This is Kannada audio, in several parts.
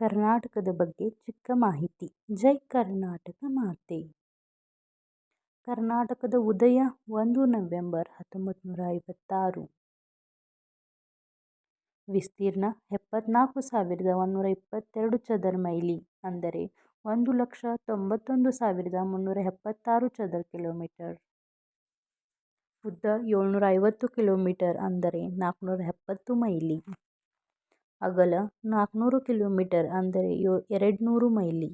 ಕರ್ನಾಟಕದ ಬಗ್ಗೆ ಚಿಕ್ಕ ಮಾಹಿತಿ. ಜೈ ಕರ್ನಾಟಕ ಮಾತೆ. ಕರ್ನಾಟಕದ ಉದಯ ಒಂದು ನವೆಂಬರ್ ಹತ್ತೊಂಬತ್ತು ನೂರ ಐವತ್ತಾರು ವಿಸ್ತೀರ್ಣ ಎಪ್ಪತ್ನಾಲ್ಕು ಸಾವಿರದ ಒಂನ್ನೂರ ಇಪ್ಪತ್ತೆರಡು ಚದರ ಮೈಲಿ, ಅಂದರೆ ಒಂದು ಲಕ್ಷ ತೊಂಬತ್ತೊಂದು ಸಾವಿರದ ಮುನ್ನೂರ ಎಪ್ಪತ್ತಾರು ಚದರ ಕಿಲೋಮೀಟರ್. ಉದ್ದ ಏಳ್ನೂರ ಐವತ್ತು ಕಿಲೋಮೀಟರ್, ಅಂದರೆ ನಾಲ್ಕುನೂರ ಎಪ್ಪತ್ತು ಮೈಲಿ. ಅಗಲ ನಾಲ್ಕುನೂರು ಕಿಲೋಮೀಟರ್ ಅಂದರೆ ಎರಡುನೂರು ಮೈಲಿ.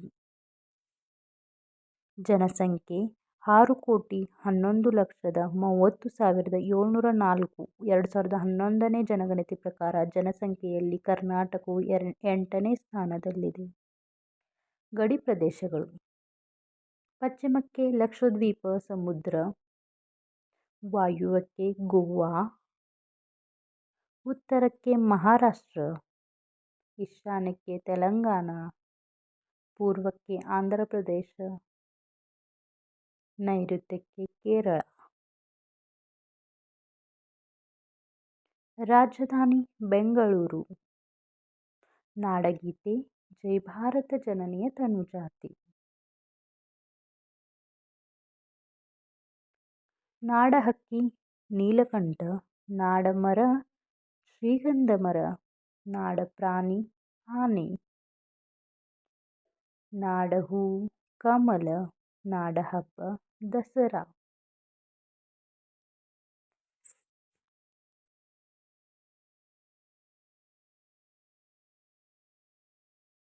ಜನಸಂಖ್ಯೆ ಆರು ಕೋಟಿ ಹನ್ನೊಂದು ಲಕ್ಷದ ಮೂವತ್ತು ಸಾವಿರದ ಏಳ್ನೂರ ನಾಲ್ಕು. ಎರಡು ಸಾವಿರದ ಹನ್ನೊಂದನೇ ಜನಗಣತಿ ಪ್ರಕಾರ ಜನಸಂಖ್ಯೆಯಲ್ಲಿ ಕರ್ನಾಟಕವು ಎರ ಎಂಟನೇ ಸ್ಥಾನದಲ್ಲಿದೆ. ಗಡಿ ಪ್ರದೇಶಗಳು. ಪಶ್ಚಿಮಕ್ಕೆ ಲಕ್ಷದ್ವೀಪ, ಸಮುದ್ರ ವಾಯುವಕ್ಕೆ ಗೋವಾ, ಉತ್ತರಕ್ಕೆ ಮಹಾರಾಷ್ಟ್ರ. ಈಶಾನ್ಯಕ್ಕೆ ತೆಲಂಗಾಣ, ಪೂರ್ವಕ್ಕೆ ಆಂಧ್ರ ಪ್ರದೇಶ, ನೈಋತ್ಯಕ್ಕೆ ಕೇರಳ. ರಾಜಧಾನಿ ಬೆಂಗಳೂರು. ನಾಡಗೀತೆ, ಜೈ ಭಾರತ ಜನನಿಯ ತನುಜಾತಿ. ನಾಡಹಕ್ಕಿ, ನೀಲಕಂಠ, ನಾಡಮರ ಶ್ರೀಗಂಧ ಮರ ನಾಡಪ್ರಾಣಿ ಆನೆ. ನಾಡಹೂವು ಕಮಲ ನಾಡಹಬ್ಬ ದಸರಾ.